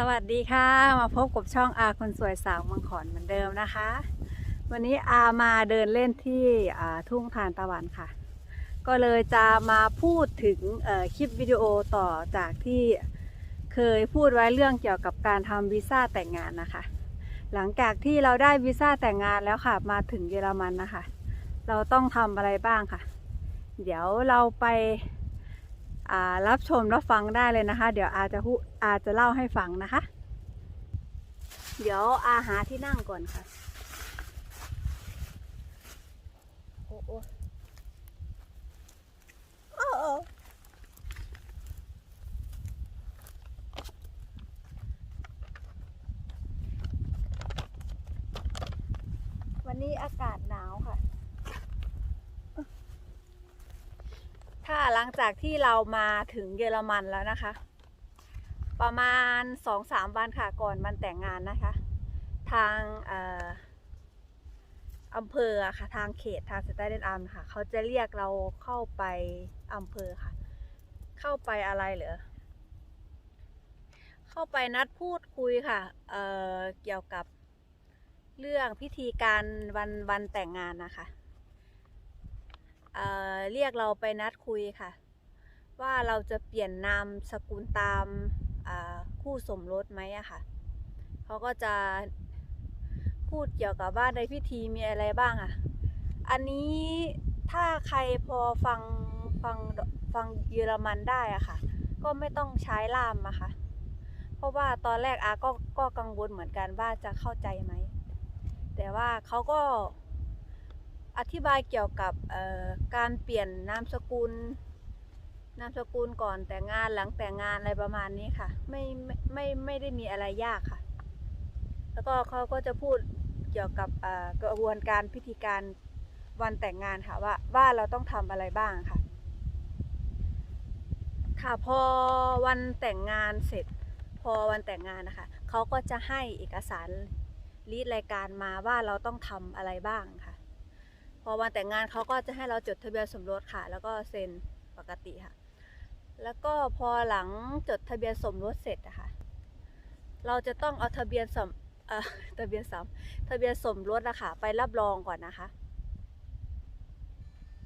สวัสดีค่ะ มาพบกับช่องอาคนสวยสาวมังขอนเหมือนเดิมนะคะ วันนี้อามาเดินเล่นที่ทุ่งทานตะวันค่ะ ก็เลยจะมาพูดถึงคลิปวิดีโอต่อจากที่เคยพูดไว้เรื่องเกี่ยวกับการทำวีซ่าแต่งงานนะคะ หลังจากที่เราได้วีซ่าแต่งงานแล้วค่ะมาถึงเยอรมันนะคะ เราต้องทำอะไรบ้างค่ะ เดี๋ยวเราไป รับชมรับฟังได้เลยนะคะ เดี๋ยวอาจจะอาจจะเล่าให้ฟังนะคะ เดี๋ยวอาหาที่นั่งก่อนค่ะโอ้โอ้โอ้โอ้วันนี้อากาศหนาวค่ะ ถ้า หลังจากที่เรามาถึงเยอรมันแล้วนะคะ ประมาณสองสามวันค่ะก่อนมันแต่งงานนะคะ ทางอำเภอค่ะทางเขตทางสแตนเดนอัมค่ะ เขาจะเรียกเราเข้าไปอำเภอค่ะ เข้าไปอะไรเหรอเข้าไปนัดพูดคุยค่ะเเกี่ยวกับเรื่องพิธีการวันวันแต่งงานนะคะ เเรียกเราไปนัดคุยค่ะ ว่าเราจะเปลี่ยนนามสกุลตามคู่สมรสไหมอะค่ะเขาก็จะพูดเกี่ยวกับว่าในพิธีมีอะไรบ้างอะอันนี้ถ้าใครพอฟังฟังฟังเยอรมันได้อะค่ะ ก็ไม่ต้องใช้ล่ามอะค่ะ เพราะว่าตอนแรกอาก็ก็กังวลเหมือนกันว่าจะเข้าใจไหม แต่ว่าเขาก็ อธิบายเกี่ยวกับการเปลี่ยนนามสกุล นามสกุลก่อนแต่งงานหลังแต่งงานอะไรประมาณนี้ค่ะไม่ไม่ไม่ไม่ได้มีอะไรยากค่ะ แล้วก็เขาก็จะพูดเกี่ยวกับกระบวนการพิธีการวันแต่งงานค่ะว่าว่าเราต้องทำอะไรบ้างค่ะ ค่ะพอวันแต่งงานเสร็จ พอวันแต่งงานนะคะเขาก็จะให้เอกสารรีดรายการมาว่าเราต้องทำอะไรบ้างค่ะ อวันแต่งงานเขาก็จะให้เราจดทะเบียนสมรสค่ะ แล้วก็เซ็นปกติค่ะ แล้วก็พอหลังจดทะเบียนสมรสเสร็จอะค่ะ เราจะต้องเอาทะเบียนสมเอ่อทะเบียนสมทะเบียนสมรสอะค่ะ ไปรับรองก่อนนะคะ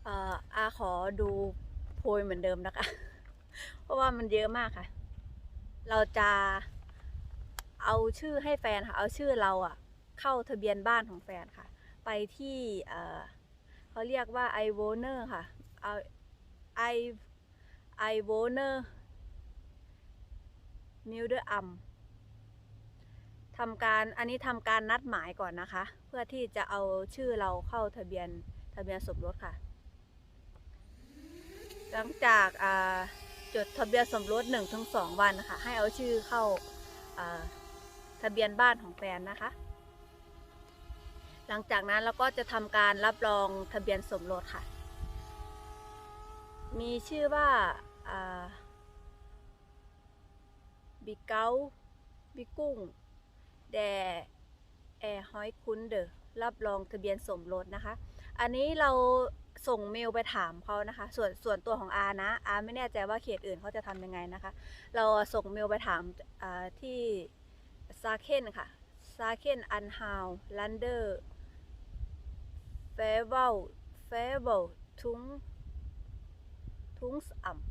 เอ่ออาขอดูโพยเหมือนเดิมนะคะ เพราะว่ามันเยอะมากค่ะ เราจะเอาชื่อให้แฟนค่ะ เอาชื่อเราอะเข้าทะเบียนบ้านของแฟนค่ะ ไปที่เอ่อ เขาเรียกว่า i w o n e r ค่ะเอา i i w o n e r m i l d e r a m ทำการอันนี้ทำการนัดหมายก่อนนะคะ เพื่อที่จะเอาชื่อเราเข้าทะเบียนทะเบียนสมรสค่ะ หลังจากาจดทะเบียนสมรส1-2ถึง2วันนะคะให้เอาชื่อเข้าาทะเบียนบ้านของแฟนนะคะ หลังจากนั้นเราก็จะทำการรับรองทะเบียนสมรสค่ะ มีชื่อว่าบิเกาบิกุ้ง แดแอร์ฮอยคุนเดอรับรองทะเบียนสมรสนะคะ อันนี้เราส่งเมลไปถามเขานะคะ ส่วนส่วนตัวของอานะ อาไม่แน่ใจว่าเขตอื่นเขาจะทำยังไงนะคะ เราส่งเมลไปถามที่ซาเคนค่ะซาเคนอันฮาวลันเดอร์ เฟเวลเฟเวลทุงทุงสอ่ำ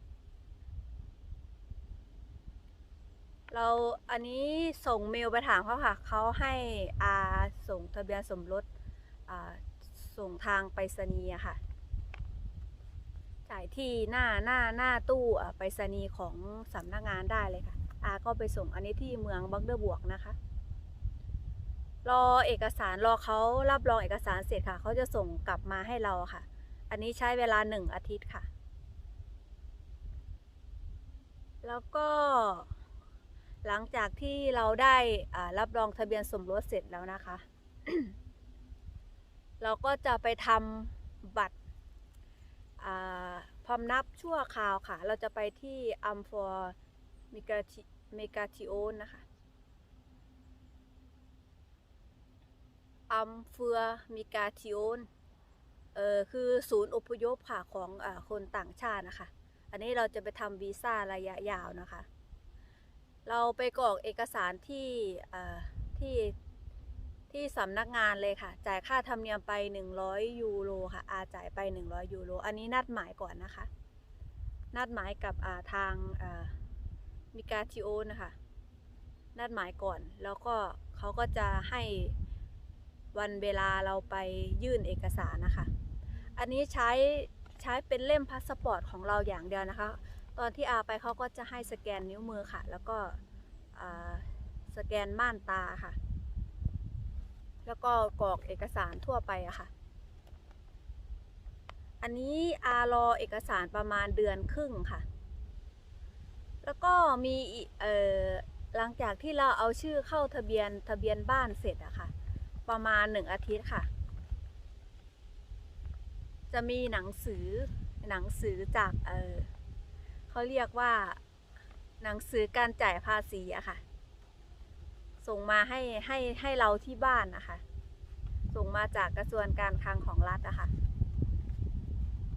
เราอันนี้ส่งเมลไปถามเขาค่ะ เขาให้อาส่งทะเบียนสมรสส่งทางไปรษณีย์ค่ะ จ่ายที่หน้าหน้าหน้าตู้ไปรษณีย์ของสำนักงานได้เลยค่ะ อาก็ไปส่งอันนี้ที่เมืองบักเดอร์บวกนะคะ รอเอกสารรอเขารับรองเอกสารเสร็จค่ะ เขาจะส่งกลับมาให้เราค่ะ อันนี้ใช้เวลาหนึ่งอาทิตย์ค่ะ แล้วก็ หลังจากที่เราได้รับรองทะเบียนสมรสเสร็จแล้วนะคะ เราก็จะไปทำบัตรอ่าพำนับชั่วคราวค่ะ เราจะไปที่อัมฟอร์มิกาทิเมกาทิโอนนะคะ อัมเฟือมิกาทิโอนเออคือศูนย์อพยพค่ะของอคนต่างชาตินะคะ อันนี้เราจะไปทำวีซ่าระยะยาวนะคะ เราไปกรอกเอกสารที่เอ่อที่ที่สำนักงานเลยค่ะ จ่ายค่าธรรมเนียมไป 100 ยูโรค่ะ อาจ่ายไป 100 ยูโร อันนี้นัดหมายก่อนนะคะ นัดหมายกับอ่าทางมิกาทิโอนะคะ นัดหมายก่อน แล้วก็เขาก็จะให้ วันเวลาเราไปยื่นเอกสารนะคะ อันนี้ใช้ใช้เป็นเล่มพาสปอร์ตของเราอย่างเดียวนะคะ ตอนที่อาไปเขาก็จะให้สแกนนิ้วมือค่ะ แล้วก็สแกนม่านตาค่ะ แล้วก็กรอกเอกสารทั่วไปอะค่ะ อันนี้อารอเอกสารประมาณเดือนครึ่งค่ะ แล้วก็มีหลังจากที่เราเอาชื่อเข้าทะเบียนทะเบียนบ้านเสร็จอะค่ะ ประมาณหนึ่งอาทิตย์ค่ะ จะมีหนังสือหนังสือจากเออเขาเรียกว่า หนังสือการจ่ายภาษีอะค่ะ ส่งมาให้ให้ให้เราที่บ้านนะคะ ส่งมาจากกระทรวงการคลังของรัฐอะค่ะ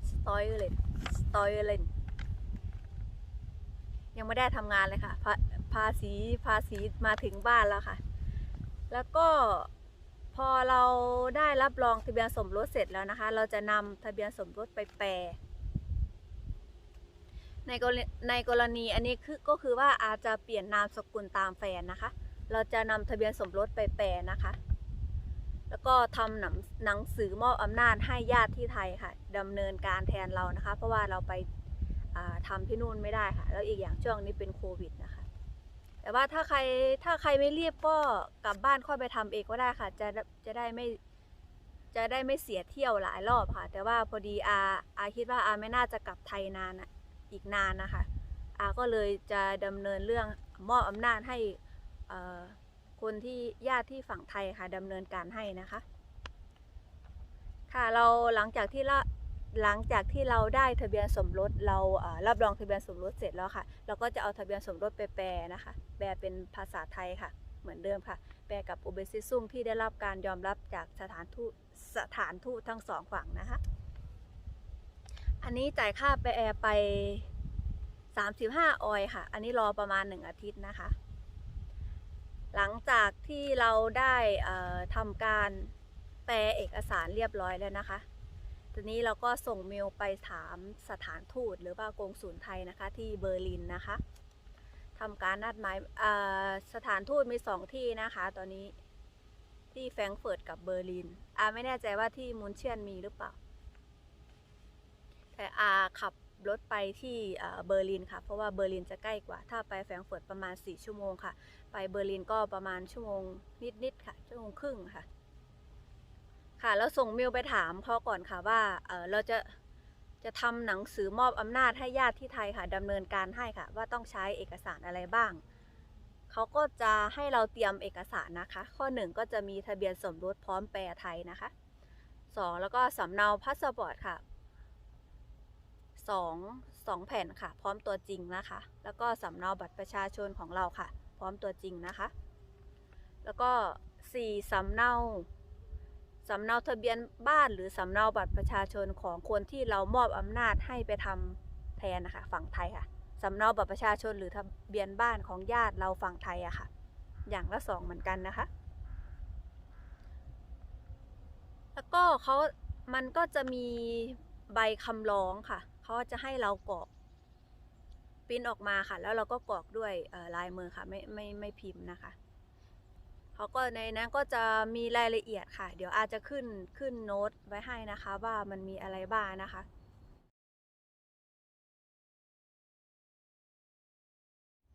สตอยเลนสตอยเลนยังไม่ได้ทำงานเลยค่ะภาภาษีภาษีมาถึงบ้านแล้วค่ะ แล้วก็ พอเราได้รับรองทะเบียนสมรสเสร็จแล้วนะคะ เราจะนำทะเบียนสมรสไปแปลในกรณีในกรณีอันนี้คือก็คือว่าอาจจะเปลี่ยนนามสกุลตามแฟนนะคะ เราจะนำทะเบียนสมรสไปแปลนะคะ แล้วก็ทำหนังหนังสือมอบอำนาจให้ญาติที่ไทยค่ะดำเนินการแทนเรานะคะ เพราะว่าเราไปอ่าทำที่นู่นไม่ได้ค่ะ แล้วอีกอย่างช่วงนี้เป็นโควิดนะคะ แต่ว่าถ้าใครถ้าใครไม่รีบก็กลับบ้านค่อยไปทำเองก็ได้ค่ะ จะจะได้ไม่จะได้ไม่เสียเที่ยวหลายรอบค่ะ แต่ว่าพอดีอาอาคิดว่าอาไม่น่าจะกลับไทยนานอีกนานนะคะอาก็เลยจะดำเนินเรื่องมอบอำนาจให้คนที่ญาติที่ฝั่งไทยค่ะดำเนินการให้นะคะ ค่ะเราหลังจากที่ละ หลังจากที่เราได้ทะเบียนสมรสเราเรับรองทะเบียนสมรสเสร็จแล้วค่ะ เราก็จะเอาทะเบียนสมรสไปแปลนะคะ แปลเป็นภาษาไทยค่ะ เหมือนเดิมค่ะ แปลกับอุเบซิซุ่งที่ได้รับการยอมรับจากสถานทูตสถานทูตทั้งสองฝั่งนะคะ อันนี้จ่ายค่าไปแอร์ไป 35 ออยค่ะ อันนี้รอประมาณ 1 อาทิตย์นะคะ หลังจากที่เราได้ทำการแปลเอกสารเรียบร้อยแล้วนะคะ ทีนี้เราก็ส่งเมลไปถามสถานทูตหรือว่ากงสุลไทยนะคะที่เบอร์ลินนะคะทำการนัดหมายสถานทูตมีสองที่นะคะ ตอนนี้ที่แฟรงเฟิร์ตกับเบอร์ลินอาไม่แน่ใจว่าที่มุนเชียนมีหรือเปล่า แต่อาขับรถไปที่เบอร์ลินค่ะ เพราะว่าเบอร์ลินจะใกล้กว่า ถ้าไปแฟรงเฟิร์ตประมาณ 4 ชั่วโมงค่ะ ไปเบอร์ลินก็ประมาณชั่วโมงนิดๆค่ะ ชั่วโมงครึ่งค่ะ ค่ะ แล้วส่งเมลไปถามเขาก่อนค่ะว่าเออเราจะจะทำหนังสือมอบอำนาจให้ญาติที่ไทยค่ะดำเนินการให้ค่ะ ว่าต้องใช้เอกสารอะไรบ้างเขาก็จะให้เราเตรียมเอกสารนะคะ ข้อหนึ่งก็จะมีทะเบียนสมรสพร้อมแปลไทยนะคะสองแล้วก็สำเนาพาสปอร์ตค่ะสองสองแผ่นค่ะ พร้อมตัวจริงนะคะ แล้วก็สำเนาบัตรประชาชนของเราค่ะ พร้อมตัวจริงนะคะ แล้วก็สี่สำเนา สำเนาทะเบียนบ้านหรือสำเนาบัตรประชาชนของคนที่เรามอบอำนาจให้ไปทำแทนนะคะฝั่งไทยค่ะสำเนาบัตรประชาชนหรือทะเบียนบ้านของญาติเราฝั่งไทยอะค่ะ อย่างละสองเหมือนกันนะคะ แล้วก็เขามันก็จะมีใบคำร้องค่ะเขาจะให้เรากรอกปริ้นออกมาค่ะ แล้วเราก็กรอกด้วยลายมือค่ะ ไม่ไม่ไม่พิมพ์นะคะ เขาก็ในนั้นก็จะมีรายละเอียดค่ะ เดี๋ยวอาจจะขึ้นขึ้นโน้ตไว้ให้นะคะ ว่ามันมีอะไรบ้างนะคะ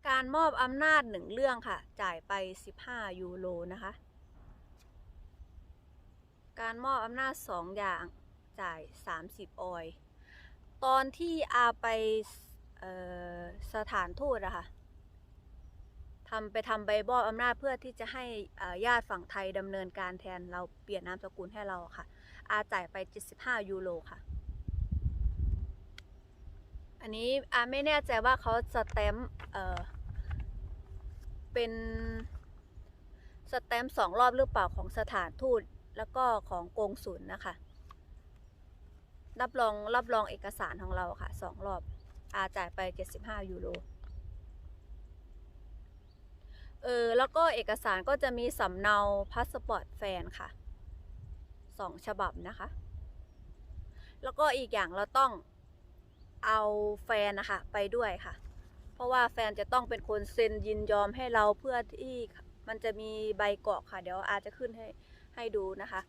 การมอบอำนาจหนึ่งเรื่องค่ะ จ่ายไป 15 ยูโรนะคะ การมอบอำนาจสองอย่างจ่าย 30 ออย ตอนที่อาไปสถานทูตอะค่ะ ทำไปทำใบมอบอำนาจเพื่อที่จะให้ญาติฝั่งไทยดำเนินการแทนเราเปลี่ยนนามสกุลให้เราค่ะ อาจ่ายไป 75 ยูโรค่ะ อันนี้อาไม่แน่ใจว่าเขาสแตมป์เอ่อเป็นสแตมป์สองรอบหรือเปล่าของสถานทูตแล้วก็ของกงสุลนะคะ รับรองรับรองเอกสารของเราค่ะสองรอบอาจ่ายไป 75 ยูโร เออแล้วก็เอกสารก็จะมีสำเนาพาสปอร์ตแฟนค่ะสองฉบับนะคะ แล้วก็อีกอย่างเราต้องเอาแฟนนะคะไปด้วยค่ะ เพราะว่าแฟนจะต้องเป็นคนเซ็นยินยอมให้เราเพื่อที่มันจะมีใบกรอกค่ะ เดี๋ยวอาจจะขึ้นให้ให้ดูนะคะ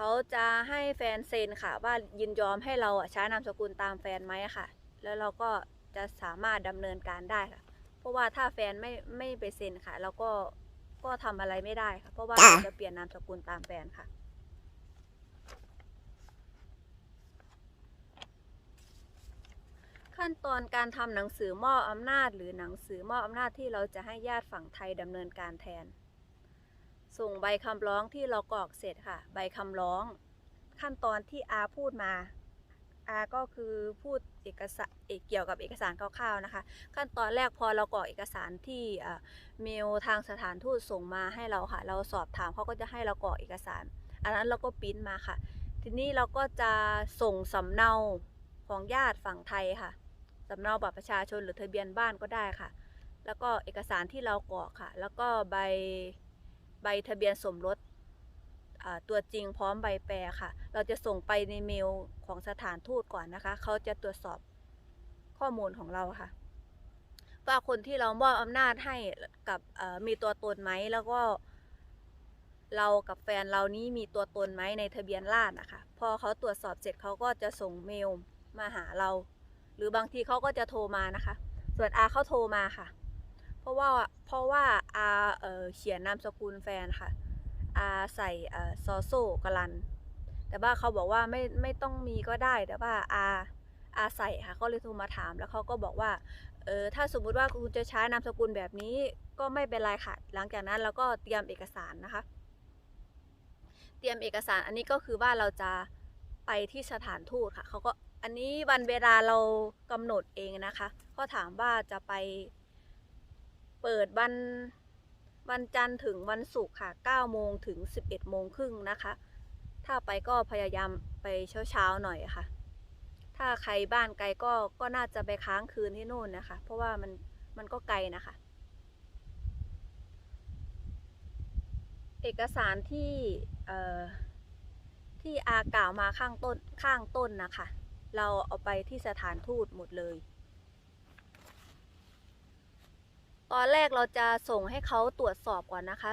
เขาจะให้แฟนเซ็นค่ะ ว่ายินยอมให้เราใช้นามสกุลตามแฟนไหมค่ะ แล้วเราก็จะสามารถดำเนินการได้ค่ะ เพราะว่าถ้าแฟนไม่ไม่ไปเซ็นค่ะเราก็ก็ทำอะไรไม่ได้ค่ะ เพราะว่าเราจะเปลี่ยนนามสกุลตามแฟนค่ะขั้นตอนการทำหนังสือมอบอำนาจ หรือหนังสือมอบอำนาจที่เราจะให้ญาติฝั่งไทยดำเนินการแทน ส่งใบคำร้องที่เรากรอกเสร็จค่ะ ใบคำร้อง ขั้นตอนที่อาพูดมาอาก็คือพูดเอกสารเอกเกี่ยวกับเอกสารคร่าวๆนะคะ ขั้นตอนแรกพอเรากรอกเอกสารที่เมลทางสถานทูตส่งมาให้เราค่ะ เราสอบถามเขาก็จะให้เรากรอกเอกสาร อันนั้นเราก็ปริ้นมาค่ะ ทีนี้เราก็จะส่งสำเนาของญาติฝั่งไทยค่ะสำเนาบัตรประชาชนหรือทะเบียนบ้านก็ได้ค่ะ แล้วก็เอกสารที่เรากรอกค่ะ แล้วก็ใบ ใบทะเบียนสมรสตัวจริงพร้อมใบแปลค่ะ เราจะส่งไปในเมลของสถานทูตก่อนนะคะ เขาจะตรวจสอบข้อมูลของเราค่ะ ว่าคนที่เรามอบอำนาจให้กับมีตัวตนไหมแล้วก็ เรากับแฟนเรานี้มีตัวตนไหมในทะเบียนราษฎร์นะคะ พอเขาตรวจสอบเสร็จเขาก็จะส่งเมลมาหาเรา หรือบางทีเขาก็จะโทรมานะคะ ส่วนอาเขาโทรมาค่ะ ราะว่าเพราะว่าอาเเขียนนามสกุลแฟนค่ะอาใส่เอ่อซอโซกลัน แต่ว่าเขาบอกว่าไม่ไม่ต้องมีก็ได้แต่ว่าอาอาใส่ค่ะเขาเลยโทรมาถามแล้วเขาก็บอกว่าเออถ้าสมมุติว่าคุณจะใช้นามสกุลแบบนี้ก็ไม่เป็นไรค่ะ หลังจากนั้นเราก็เตรียมเอกสารนะคะ เตรียมเอกสารอันนี้ก็คือว่าเราจะไปที่สถานทูตค่ะเขาก็อันนี้วันเวลาเรากำหนดเองนะคะเขาถามว่าจะไป เปิดวันวันจันทร์ถึงวันศุกร์ค่ะ9โมงถึง 11โมงครึ่งนะคะ ถ้าไปก็พยายามไปเช้าๆหน่อยค่ะ ถ้าใครบ้านไกลก็ก็น่าจะไปค้างคืนที่นู่นนะคะ เพราะว่ามันมันก็ไกลนะคะ เอกสารที่เอ่อที่อากล่าวมาข้างต้นข้างต้นนะคะ เราเอาไปที่สถานทูตหมดเลย ตอนแรกเราจะส่งให้เขาตรวจสอบก่อนนะคะ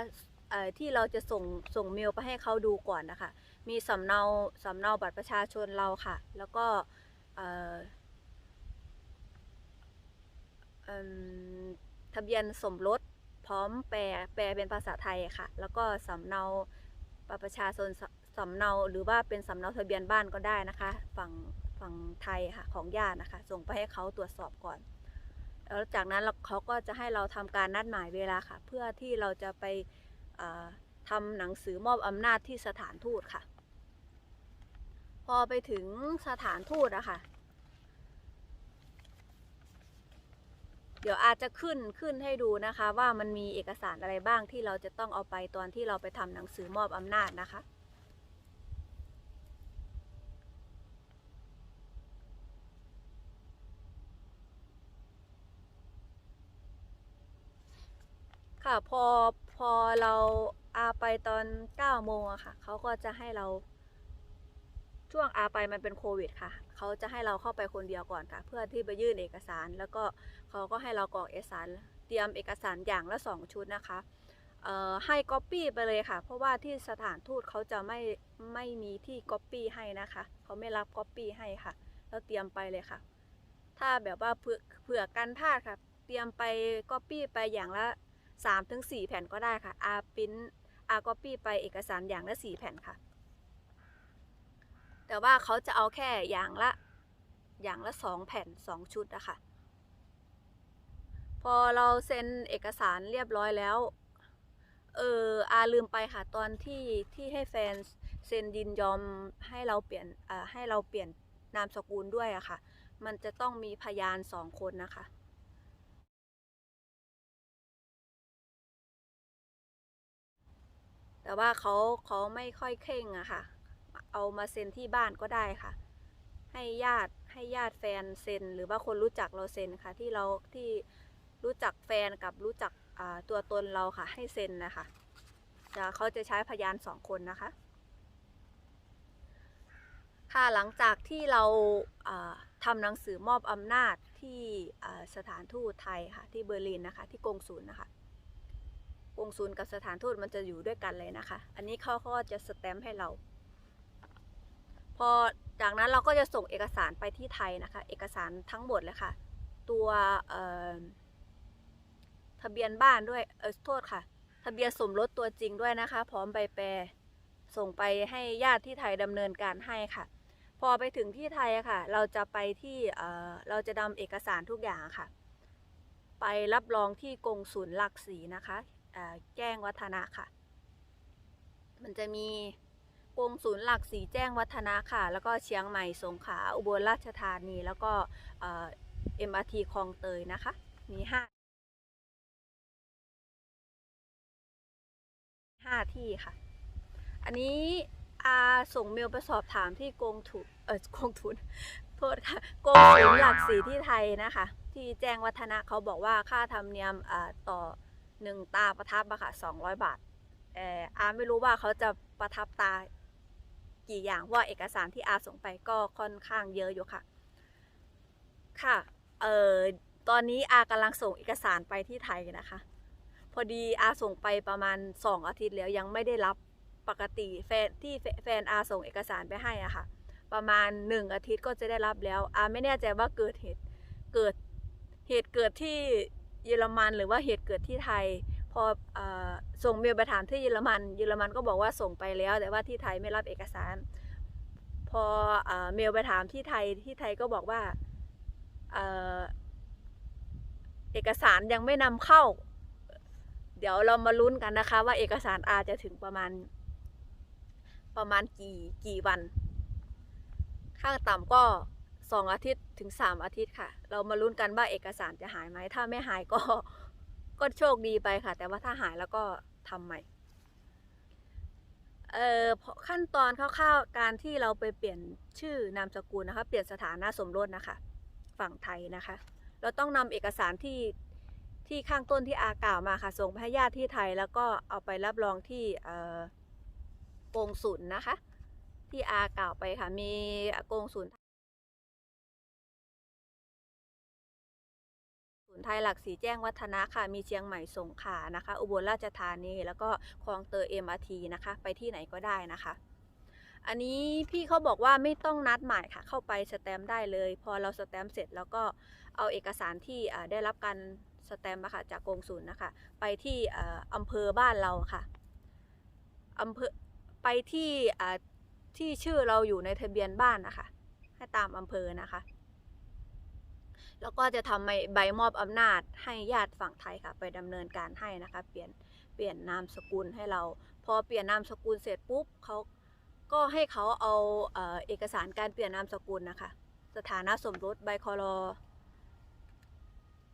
ที่เราจะส่งส่งเมลไปให้เขาดูก่อนนะคะ มีสำเนาสำเนาบัตรประชาชนเราค่ะ แล้วก็ทะเบียนสมรสพร้อมแปลแปลเป็นภาษาไทยค่ะ แล้วก็สำเนาบัตรประชาชนสำเนาหรือว่าเป็นสำเนาทะเบียนบ้านก็ได้นะคะ ฝั่งฝั่งไทยค่ะของญาตินะคะ ส่งไปให้เขาตรวจสอบก่อน แล้วจากนั้นเขาก็จะให้เราทำการนัดหมายเวลาค่ะ เพื่อที่เราจะไปอ่าทำหนังสือมอบอำนาจที่สถานทูตค่ะ พอไปถึงสถานทูตอะค่ะ เดี๋ยวอาจจะขึ้นขึ้นให้ดูนะคะ ว่ามันมีเอกสารอะไรบ้างที่เราจะต้องเอาไปตอนที่เราไปทำหนังสือมอบอำนาจนะคะ ค่ะ พอพอเราอาไปตอน9โมงอะค่ะ เขาก็จะให้เราช่วงอาไปมันเป็นโควิดค่ะ เขาจะให้เราเข้าไปคนเดียวก่อนค่ะ เพื่อที่ไปยื่นเอกสาร แล้วก็เขาก็ให้เรากรอกเอกสาร เตรียมเอกสารอย่างละสองชุดนะคะให้ก๊อปปี้ไปเลยค่ะ เพราะว่าที่สถานทูตเขาจะไม่ไม่มีที่ก๊อปปี้ให้นะคะ เขาไม่รับก๊อปปี้ให้ค่ะแล้วเตรียมไปเลยค่ะ ถ้าแบบว่าเผื่อเผื่อกันพลาดค่ะ เตรียมไปก๊อปปี้ไปอย่างละ 3ถึง4แผ่นก็ได้ค่ะอาปิ้นอาก๊อปปี้ไปเอกสารอย่างละ 4 แผ่นค่ะ แต่ว่าเขาจะเอาแค่อย่างละอย่างละสองแผ่นสองชุดอะคะ พอเราเซ็นเอกสารเรียบร้อยแล้ว เอออาลืมไปค่ะ ตอนที่ที่ให้แฟนเซ็นยินยอมให้เราเปลี่ยนอ่าให้เราเปลี่ยนนามสกุลด้วยอะค่ะ มันจะต้องมีพยานสองคนนะคะ แต่ว่าเขาเขาไม่ค่อยเคร่งอะค่ะ เอามาเซ็นที่บ้านก็ได้ค่ะ ให้ญาติให้ญาติแฟนเซ็น หรือว่าคนรู้จักเราเซ็นค่ะ ที่เราที่รู้จักแฟนกับรู้จักตัวตนเราค่ะ ให้เซ็นนะคะจะเขาจะใช้พยานสองคนนะคะ ค่ะหลังจากที่เราอ่าทำหนังสือมอบอำนาจที่สถานทูตไทยค่ะที่เบอร์ลินนะคะที่กงศูนย์นะคะ กงศูนย์กับสถานทูตมันจะอยู่ด้วยกันเลยนะคะ อันนี้เขาก็จะสแตมป์ให้เรา พอจากนั้นเราก็จะส่งเอกสารไปที่ไทยนะคะ เอกสารทั้งหมดเลยค่ะ ตัวทะเบียนบ้านด้วย เออโทษค่ะ ทะเบียนสมรสตัวจริงด้วยนะคะ พร้อมใบแปรส่งไปให้ญาติที่ไทยดำเนินการให้ค่ะ พอไปถึงที่ไทยอะค่ะ เราจะไปที่เเราจะนำเอกสารทุกอย่างค่ะ ไปรับรองที่กงศูนย์หลักสีนะคะ แจ้งวัฒนะค่ะ มันจะมีกงศูนย์หลักสีแจ้งวัฒนะค่ะ แล้วก็เชียงใหม่สงขลาอุบลราชธานี แล้วก็เอ่อ MRT คลองเตยนะคะ มีห้าห้าที่ค่ะ อันนี้อาส่งเมลไปสอบถามที่กงทุนเออกงทุนโทษค่ะกงศูนย์หลักสีที่ไทยนะคะ ที่แจ้งวัฒนะเขาบอกว่าค่าธรรมเนียมอ่าต่อ หนึ่งตาประทับอะค่ะสองร้อยบาทเอออาไม่รู้ว่าเขาจะประทับตากี่อย่างว่าเอกสารที่อาส่งไปก็ค่อนข้างเยอะอยู่ค่ะ ค่ะเออตอนนี้อากำลังส่งเอกสารไปที่ไทยนะคะ พอดีอาส่งไปประมาณสองอาทิตย์แล้วยังไม่ได้รับปกติแฟนที่แฟนอาส่งเอกสารไปให้อะค่ะ ประมาณหนึ่งอาทิตย์ก็จะได้รับแล้วอาไม่แน่ใจว่าเกิดเหตุเกิดเหตุเกิดที่ เยอรมันหรือว่าเหตุเกิดที่ไทย พออส่งเมลไปถามที่เยอรมัน เยอรมันก็บอกว่าส่งไปแล้ว แต่ว่าที่ไทยไม่รับเอกสาร พอเอเมลไปถามที่ไทยที่ไทยก็บอกว่าเอเอกสารยังไม่นำเข้า เดี๋ยวเรามาลุ้นกันนะคะ ว่าเอกสารอาจะถึงประมาณ ประมาณกี่กี่วัน ข้างต่ำก็ สองอาทิตย์ถึงสามอาทิตย์ค่ะ เรามาลุ้นกันว่าเอกสารจะหายไหม ถ้าไม่หายก็ก็โชคดีไปค่ะ แต่ว่าถ้าหายแล้วก็ทำใหม่เอ่อขั้นตอนคร่าวๆการที่เราไปเปลี่ยนชื่อนามสกุลนะคะ เปลี่ยนสถานะสมรสนะคะ ฝั่งไทยนะคะ เราต้องนำเอกสารที่ที่ข้างต้นที่อากล่าวมาค่ะ ส่งไปให้ญาติที่ไทย แล้วก็เอาไปรับรองที่เอ่อกงสุลนะคะ ที่อากล่าวไปค่ะ มีกงสุล นย์ไทยหลักสีแจ้งวัฒนะค่ะ มีเชียงใหม่สงขลานะคะ อุบลราชธานีแล้วก็คลองเตยเอ็มอาทีนะคะ ไปที่ไหนก็ได้นะคะ อันนี้พี่เขาบอกว่าไม่ต้องนัดหมายค่ะ เข้าไปสแตมป์ได้เลย พอเราสแตมป์เสร็จแล้วก็เอาเอกสารที่ได้รับการสแตมป์ค่ะจากกองศูนย์นะคะ ไปที่อ่าอำเภอบ้านเราค่ะอำเภอไปที่ที่ชื่อเราอยู่ในทะเบียนบ้านนะคะ ให้ตามอำเภอนะคะ แล้วก็จะทำใบมอบอำนาจให้ญาติฝั่งไทยค่ะ ไปดำเนินการให้นะคะ เปลี่ยนเปลี่ยนนามสกุลให้เรา พอเปลี่ยนนามสกุลเสร็จปุ๊บเขาก็ให้เขาเอาเอเอกสารการเปลี่ยนนามสกุลนะคะ สถานะสมรสใบคอรอ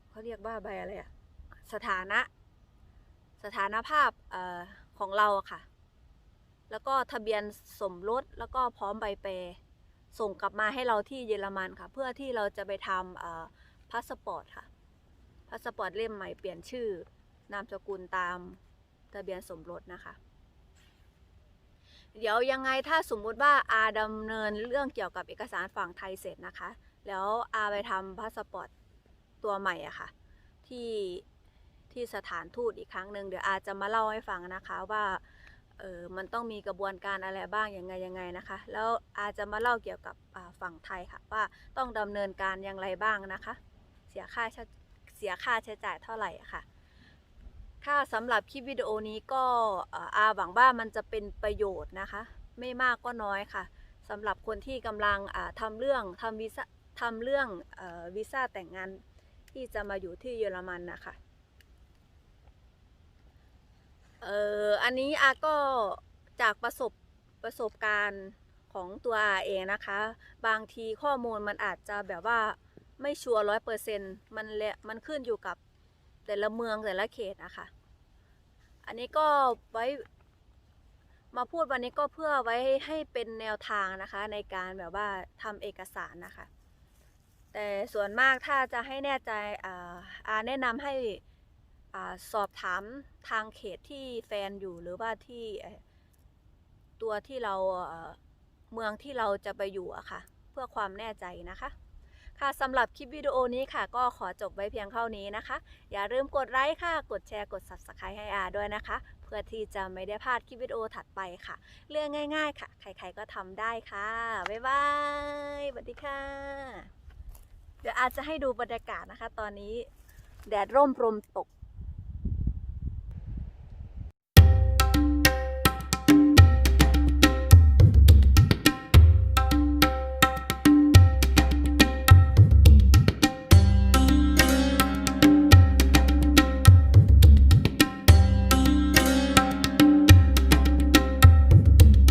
เขาเรียกว่าใบอะไรอะสถานะ สถานภาพอของเราอะค่ะ แล้วก็ทะเบียนสมรสแล้วก็พร้อมใบแปร ส่งกลับมาให้เราที่เยอรมันค่ะ เพื่อที่เราจะไปทำพาสปอร์ตค่ะพาสปอร์ตเล่มใหม่เปลี่ยนชื่อนามสกุลตามทะเบียนสมรสนะคะ เดี๋ยวยังไงถ้าสมมุติว่าอาดำเนินเรื่องเกี่ยวกับเอกสารฝั่งไทยเสร็จนะคะ แล้วอาไปทำพาสปอร์ตตัวใหม่อะค่ะที่ที่สถานทูตอีกครั้งหนึ่งเดี๋ยวอาจะมาเล่าให้ฟังนะคะว่า เออมันต้องมีกระบวนการอะไรบ้างยังไงยังไงนะคะ แล้วอาจจะมาเล่าเกี่ยวกับฝั่งไทยค่ะ ว่าต้องดำเนินการอย่างไรบ้างนะคะ เสียค่าเสียค่าใช้จ่ายเท่าไหร่ค่ะค่ะสำหรับคลิปวิดีโอนี้ก็อาหวังว่ามันจะเป็นประโยชน์นะคะ ไม่มากก็น้อยค่ะสำหรับคนที่กำลังอ่าทำเรื่องทำวีซ่าทำเรื่องอวีซ่าแต่งงานที่จะมาอยู่ที่เยอรมันนะคะ เอออันนี้อาก็จากประสบประสบการณ์ของตัวอาเองนะคะ บางทีข้อมูลมันอาจจะแบบว่าไม่ชัวร์ร้อยเปอร์เซ็นต์มันแหละมันขึ้นอยู่กับแต่ละเมืองแต่ละเขตนะคะอันนี้ก็ไว้มาพูดวันนี้ก็เพื่อไว้ให้เป็นแนวทางนะคะ ในการแบบว่าทำเอกสารนะคะ แต่ส่วนมากถ้าจะให้แน่ใจอ่าอาแนะนำให้ อสอบถามทางเขตที่แฟนอยู่หรือว่าที่ตัวที่เราเอ่อเมืองที่เราจะไปอยู่อะค่ะ เพื่อความแน่ใจนะคะ ค่ะสำหรับคลิปวิดีโอนี้ค่ะ ก็ขอจบไว้เพียงเท่านี้นะคะ อย่าลืมกดไลค์ค่ะ กดแชร์กด Subscribe ให้อาด้วยนะคะ เพื่อที่จะไม่ได้พลาดคลิปวิดีโอถัดไปค่ะ เรื่องง่าย ๆ ค่ะ ใครๆก็ทำได้ค่ะ บ๊ายบายสวัสดีค่ะ เดี๋ยวอาจจะให้ดูบรรยากาศนะคะ ตอนนี้แดดร่มลมตก